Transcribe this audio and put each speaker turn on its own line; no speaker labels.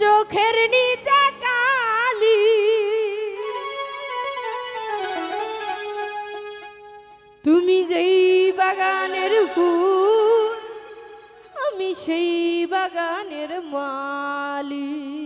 চোখের নিচে কালি। তুমি যেই বাগানের ফুল আমি সেই বাগানের মালি।